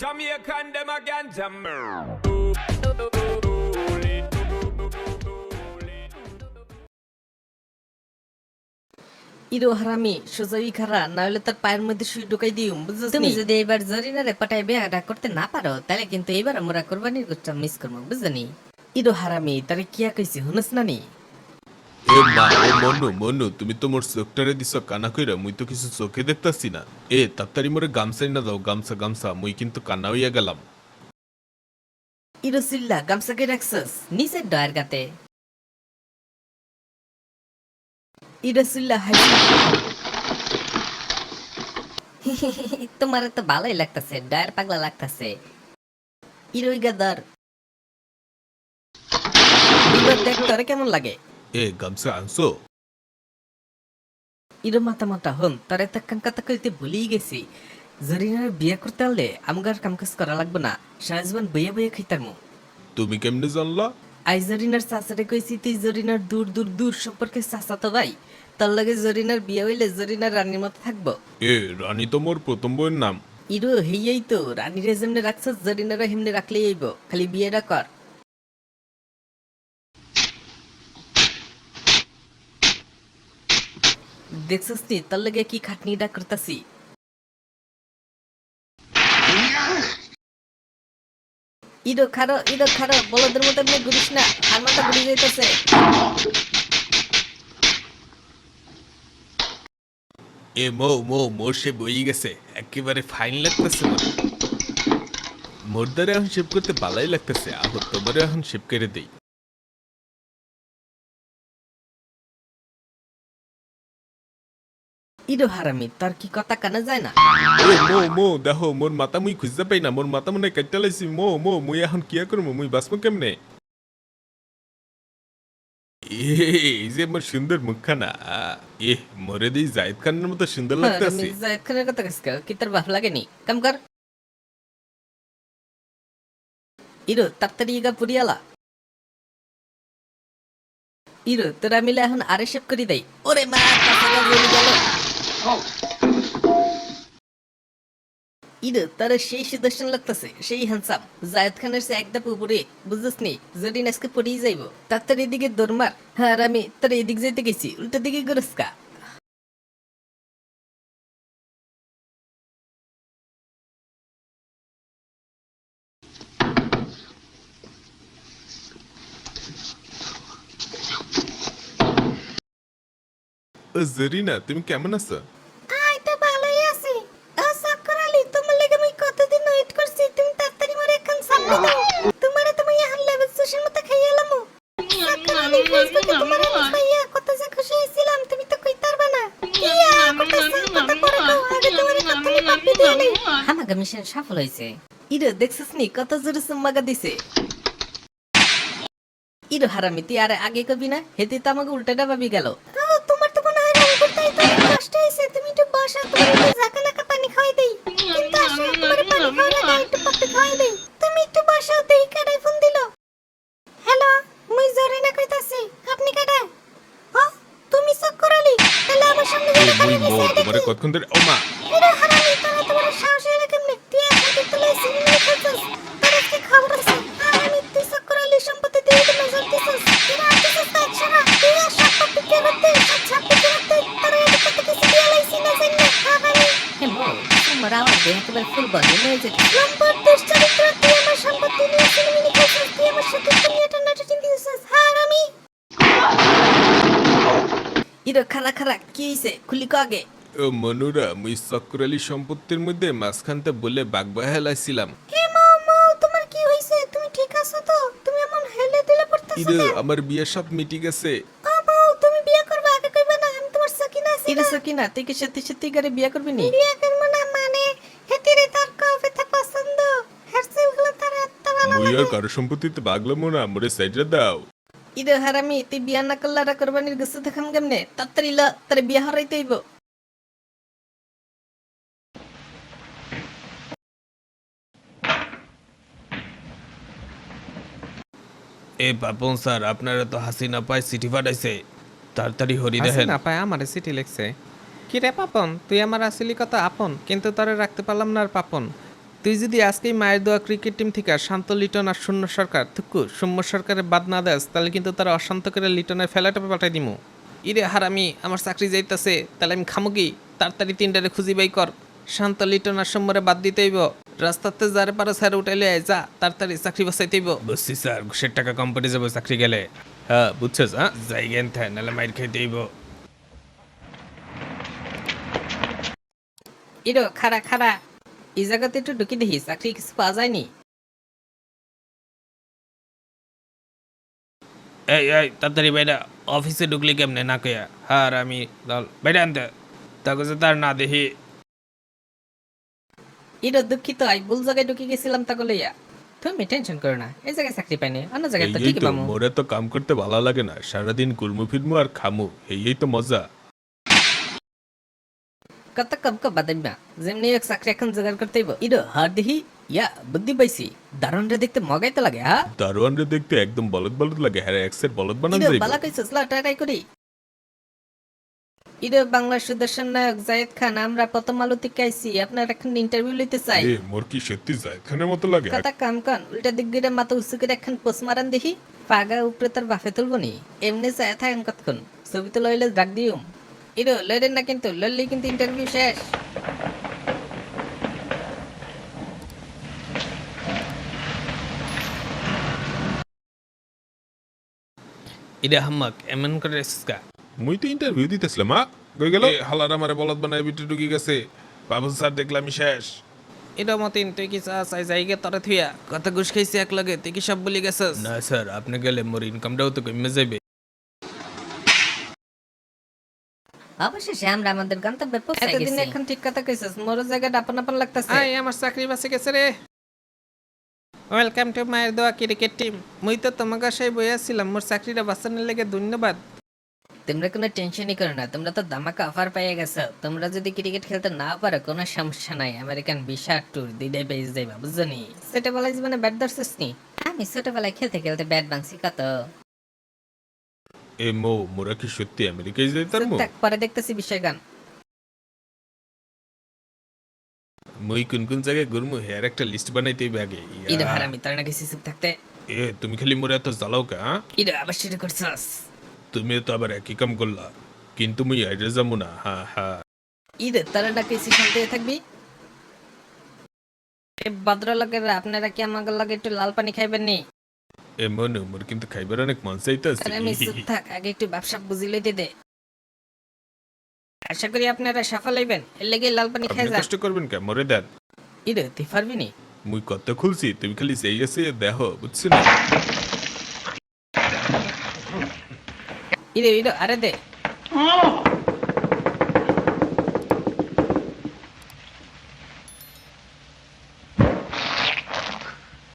Jamaican them again, jam. ইরো হারামি সোজাই খারা না হলে তার পায়ের মধ্যে সুই ঢুকাই দিও বুঝছিস তুমি যদি এবার জরিনারে পাঠায় বিয়াটা করতে না পারো তাহলে কিন্তু এবার আমরা কোরবানির গোষ্ঠটা মিস করব বুঝলি ইরো হারামি তারে কিয়া কইছি হুনস না নি এ মা ও মনু মনু, তুমি তো মোর চোখটারে দিছ কানা কইরা, মুই তো কিছু চোখে দেখতাছি না। এ, তাড়াতাড়ি মোরে গামছাই না দাও, গামছা গামছা, মুই কিন্তু কান্না হইয়া গেলাম। ইরো সিল্লা গামসাকে রাখছস? নিচের ডয়ের গাতে। ইরো সিল্লা হাই তোমার তো ভালোই লাগতাছে ডয়ের পাগলা লাগতাছে। ইরোই গাদার দেখ, তোরে কেমন লাগে? এ গামছা আনছো ইরো মাথা মাথা হন তারে তাক্কান কথা কইতে ভুলেই গেছি জরিনার বিয়ে করতে হলে আমগার কামকাজ করা লাগবে না সারাজীবন বইয়া বইয়া খাইতার তুমি কেমনে জানলা আই জরিনার চাচারে কইছি তুই জরিনার দূর দূর দূর সম্পর্কে চাচা তো ভাই তার লগে জরিনার বিয়ে হইলে জরিনার রানীর মতো থাকব এ রানী তো মোর প্রথম বইয়ের নাম ইরো হেইয়াই তো রানীরে যেমনে রাখছস জরিনারা হেমনে রাখলেই আইব খালি বিয়েটা কর দেখছস নি তার কি খাটনিটা ইরো খারো ইরো খারো বলদের মতো ঘুরিস না আর মাথা ঘুরে যাইতেছে এ মো মো মোর সে বই গেছে একেবারে ফাইন লাগতেছে মোর মোর দ্বারা এখন শেভ করতে ভালোই লাগতেছে আহ তোমার এখন শেভ করে দেই ইরো হারামি তার কি কথা কানা যায় না? এ মো মো দেখো মোর মাথা মুই খুঁজতে পাই না মোর মাথা মনে কাটতে লাইছি। মো মো মুই এখন কিয়া করব মুই বাঁচবো কেমনে? এই যে মোর সুন্দর মুখখানা এ মরে দিই জাহিদ খানের মতো সুন্দর লাগতেছে। আমি জায়েদ খানের কথা কাছে কি তার বাপ লাগেনি? কাম কর। ইরো তাড়াতাড়ি ইগা পুরিয়ালা ইরো তোরা মিলে এখন আরে শেপ করি দেই। ওরে মা গেল। ইরো তার সেই সুদর্শন লাগতেছে সেই হ্যান্ডসাম জায়দ খানের সে একদম উপরে বুঝছিস নি যদি আজকে পড়েই যাইব তাড়াতাড়ি এদিকে দরমার হ্যাঁ আর আমি তার এদিক যেতে গেছি উল্টো দিকে গরস্কা জরিনা তুমি কেমন আছো ভালোই আছি ও সাক্কর আলী তোমার লাগি আমি কতদিন ওয়েট করছি তুমি তাড়াতাড়ি মরে এখন সামনে দাও তোমারে তুমি এখন লেভেল মতো খাইয়ে এলাম সাক্কর আলী ফেসবুকে তোমার আমি খাইয়া কত যে খুশি হয়েছিলাম তুমি তো পারবে না ইয়া কত কথা পরে কও আগে তোমারে কত পাপি দিয়ে নেই হামাগা মিশন সফল হয়েছে ইরো দেখছিস নি কত জোরে সুম্মাগা দিছে ইরো হারামি তুই আর আগে কবি না হেতে তো আমাকে উল্টাটা ভাবি গেল ও তোমার তো মনে হয় রং করতে তো অনেক কষ্ট হয়েছে তুমি একটু বসা তোমার একটু জাকা নাকা পানি খাওয়াই দেই। কিন্তু আসো তোমার পানি খাওয়াই না একটু পাপি খাওয়াই দেই। তুমি একটু বসা দেই কাটাই ফোন দিল। হ্যালো মুই জরিনা কইতাছি আপনি কাটা ও তুমি চক্কর করালি তাহলে আমার সামনে এ কাটা এটা তোমারে? কতক্ষণ ধরে ও মা এরা হারামি তারা তোমার সাহস হয়ে কেমনে তুই একসাথে তুলে সিনেমা খেলছিস তোর আজকে খবর আছে আর আমি তুই চক্কর আলী সম্পত্তি দিয়ে তো নজর দিছিস এরা দিছিস তো একশো না তুই আর সব পাপি কে করতে সব ছাপি কে করতে তারা এদিক থেকে কিছু দিয়ে লাইছি না জানি না হারামি হে মো তোমার ফুল বন্ধ হয়ে যেতে লম্পট দুশ্চরিত্র তুই আমার সম্পত্তি নিয়ে সিনেমা খেলছিস তুই আমার সাথে দুনিয়াটা নাটক দিছিস হারামি ইরো খারা খারা কি হইছে? খুলি কো আগে। ও মনুরা মুই চক্র আলী সম্পত্তির মধ্যে মাঝখানতে বলে বাঘ বাহালাইছিলাম হে মা মা তোমার কি হইছে? তুমি ঠিক আছো তো? তুমি এমন হেলে দিলে পড়তেছো ইরে আমার বিয়ে সব মিটি গেছে। তুমি বিয়ে করবে? আগে কইবে না আমি তোমার সকিনা আছি না। সকিনা তুই কি সত্যি সত্যি করে বিয়া করবি নি? বিয়ে করব না মানে হেতিরে তার কফিতে পছন্দ হেয়ারস্টাইলগুলো তার ভালো আর কারও সম্পত্তিতে বাগলাম না মোরে সাইডে দাও। ইরে হারামি তুই বিয়া না করলে আর করবানির গেছে দেখাম কেমনে? তাড়াতাড়ি ল তার বিয়া হরাইতে হইব। এ পাপন স্যার আপনারা তো হাসিনা পায় চিঠি পাঠাইছে। তাড়াতাড়ি হরি হাসি দেখেন। না পায় আমারে চিঠি লিখছে। কি রে পাপন তুই আমার আসলি কথা আপন কিন্তু তোরে রাখতে পারলাম না আর পাপন। তুই যদি আজকেই মায়ের দোয়া ক্রিকেট টিম থেকে শান্ত লিটন আর শূন্য সরকার থুকু সৌম্য সরকারের বাদ না দেস তাহলে কিন্তু তারা অশান্ত করে লিটনের ফেলাটাপে পাঠাই দিমু। ইরে হারামি আমার চাকরি যাইতাছে তাহলে আমি খামু কি? তাড়াতাড়ি তিনটারে খুঁজি বাই কর। শান্ত লিটন আর সৌম্যরে বাদ দিতেইব রাস্তাতে যারে পারো স্যার উঠাইলে আয়, যা তাড়াতাড়ি চাকরি বাসাইতেইব বুঝছি স্যার ঘুষের টাকা কম পড়ে যাব চাকরি গেলে। হ্যাঁ বুঝছিস হ্যাঁ? যাই গেন থাই নাহলে মাইর খাইতে হইব। ইরো খারা খারা এই জায়গাতে একটু ঢুকি দেখি চাকরি কিছু পাওয়া যায়নি। এই এই তাড়াতাড়ি বাইরা অফিসে ঢুকলি কেমনে? না কইয়া। হ্যাঁ আর আমি দল। বাইরে আনতে। তাকে যে তার না দেখি। ইরো দুঃখিত আই ভুল জায়গায় ঢুকে গেছিলাম তাকে লইয়া। তুমি টেনশন করো না এই জায়গায় চাকরি পাইনি অন্য জায়গায় তো ঠিকই মোরে তো কাম করতে ভালো লাগে না সারাদিন কুলমু ফিরমু আর খামু এই তো মজা। কত কম কম বাদাম না যেমনি এক চাকরি এখন জোগাড় করতে হইব ইরো হার দেখি ইয়া বুদ্ধি পাইছি দারুণটা দেখতে মগাইতে লাগে হ্যাঁ দারোয়ানরে দেখতে একদম বলদ বলদ লাগে হ্যাঁ এক্সের বলদ বানান ইরো যাইব বালা কইছস লা ট্রাই করি ইরো বাংলা সুদর্শন নায়ক জায়েদ খান আমরা প্রথম আলো থেকে আইছি আপনার এখন ইন্টারভিউ লইতে চাই এ মোর কি সত্যি জায়েদ খানের মতো লাগে কথা কাম কান উল্টা দিক দিয়ে মাথা উঁচু করে একখান পোস মারান দেখি পাগা উপরে তার বাফে তুলবো নি এমনি চায় থাকেন কতক্ষণ ছবি তো লইলে ডাক দিউম ইরো লইলেন না কিন্তু লইলেই কিন্তু ইন্টারভিউ শেষ ইরে হাম্মাক এমন করে এসকা মুই তো ইন্টারভিউ দিতেছিলাম মা কই গেল হালার আমারে বলদ বানায় বিটে ঢুকি গেছে বাবু স্যার দেখলাম শেষ এটা মতিন তুই কি চা চাই যাই যাইগে তরে থুইয়া কত ঘুষ খাইছি এক লগে তুই কি সব বলি গেছস না স্যার আপনি গেলে মোর ইনকামটাও তো কমে যাবে অবশেষে আমরা আমাদের গন্তব্যে পৌঁছে এতদিন এখন ঠিক কথা কইছস মোর জায়গাটা আপন আপন লাগতাছে। আই আমার চাকরি বাসে গেছে রে। ওয়েলকাম টু মায়ের দোয়া ক্রিকেট টিম মুই তো তোমাকে সেই বইয়াছিলাম মোর চাকরিটা বাঁচানোর লেগে ধন্যবাদ। তোমরা কোনো টেনশনই করো না তোমরা তো দামাকা অফার পেয়ে গেছো। তোমরা যদি ক্রিকেট খেলতে না পারো কোনো সমস্যা নাই। আমেরিকান ভিসা ট্যুর দুইটাই পেয়ে যাইবা বুঝছনি সেটা বলা জীবনে ব্যাট ধরছিস নি? আমি ছোটবেলায় খেলতে খেলতে ব্যাট ভাঙছি কত? এ মো মোরা কি সত্যি আমেরিকায় মো? থাক, পরে দেখতেছি বিষয় গান। মুই কোন কোন জায়গায় ঘুরমু হেয়ার একটা লিস্ট বানাইতে হইবে আগে। হারামি তোর না কিছু থাকতে। এ তুমি খালি মোরে এত জ্বালাও কা? আবার শুরু করছস। তুমি তো আবার একই কাম করলা কিন্তু মুই যাব না হ্যাঁ হ্যাঁ ইরে তোরা না কিছু শুনতে থাকবি? এ ভদ্রলোকের আপনারা কি আমাকে লাগে একটু লাল পানি খাইবেন নি? এ মনু মোর কিন্তু খাইবার অনেক মন চাইতাছে। আরে আমি চুপ থাক আগে একটু ব্যবসা বুঝি লইতে দে। আশা করি আপনারা সফল হইবেন। এর লেগে লাল পানি খাই আপনি যান। কষ্ট করবেন কে? মরে দেন। ইরে তুই পারবি নি? মুই কত খুলছি তুমি খালি সেই আছে দেহ বুঝছ না? ইরে ইরে আরে দে।